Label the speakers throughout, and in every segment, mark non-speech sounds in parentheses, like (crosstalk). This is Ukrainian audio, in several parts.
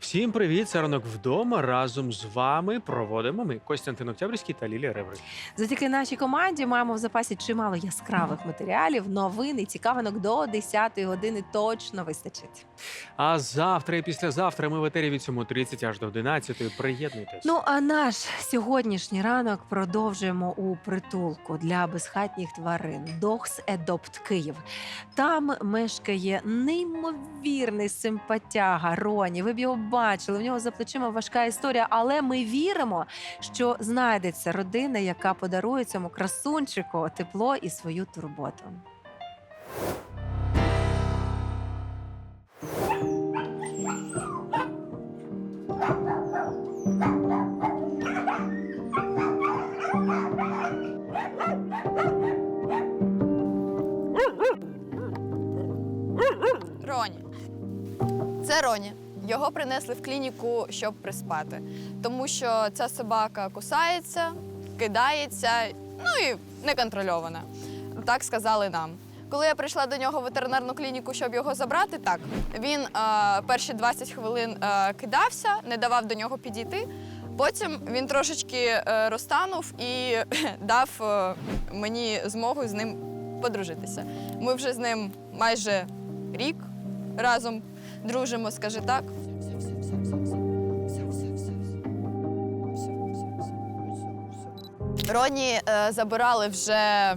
Speaker 1: Всім привіт! Це ранок вдома. Разом з вами проводимо ми Костянтин Октябрьський та Лілія Реврик.
Speaker 2: Завдяки нашій команді маємо в запасі чимало яскравих матеріалів, новин і цікавинок до 10-ї години точно вистачить.
Speaker 1: А завтра і післязавтра ми в етері від 7.30 аж до 11.00. Приєднуйтесь.
Speaker 2: Ну а наш сьогоднішній ранок продовжуємо у притулку для безхатніх тварин Dogs Adopt Київ. Там мешкає неймовірний симпатяга Роні. Ви б його бачили. У нього за плечима важка історія, але ми віримо, що знайдеться родина, яка подарує цьому красунчику тепло і свою турботу.
Speaker 3: Роні. Це Роні. Його принесли в клініку, щоб приспати. Тому що ця собака кусається, кидається, ну і неконтрольована. Так сказали нам. Коли я прийшла до нього в ветеринарну клініку, щоб його забрати, так він е, перші 20 хвилин е, кидався, не давав до нього підійти. Потім він трошечки е, розтанув і (laughs) дав е, мені змогу з ним подружитися. Ми вже з ним майже рік разом дружимо, скажи так. Роні е, забирали вже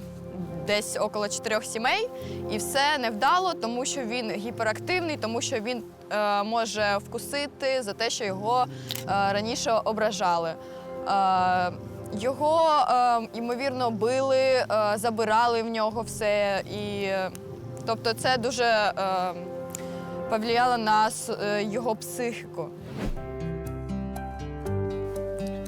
Speaker 3: десь около чотирьох сімей, і все невдало, тому що він гіперактивний, тому що він е, може вкусити за те, що його е, раніше ображали. Е, його, е, ймовірно, били, е, забирали в нього все. І, е, тобто, це дуже е, повлияло на е, його психіку.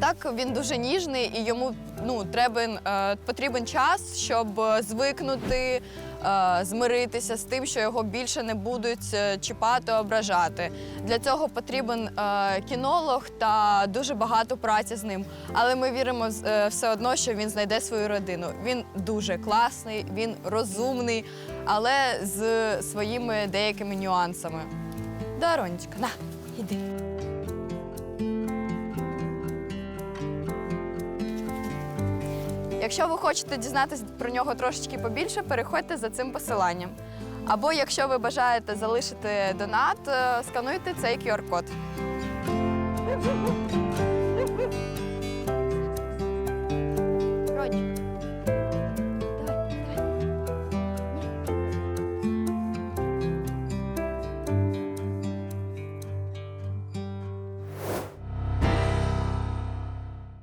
Speaker 3: Так, він дуже ніжний і йому ну, треба, е, потрібен час, щоб е, звикнути, е, змиритися з тим, що його більше не будуть е, чіпати, ображати. Для цього потрібен е, кінолог та дуже багато праці з ним. Але ми віримо е, все одно, що він знайде свою родину. Він дуже класний, він розумний, але з своїми деякими нюансами. Да, Ронечка, на, іди. Якщо ви хочете дізнатися про нього трошечки побільше, переходьте за цим посиланням. Або якщо ви бажаєте залишити донат, е, скануйте цей QR-код.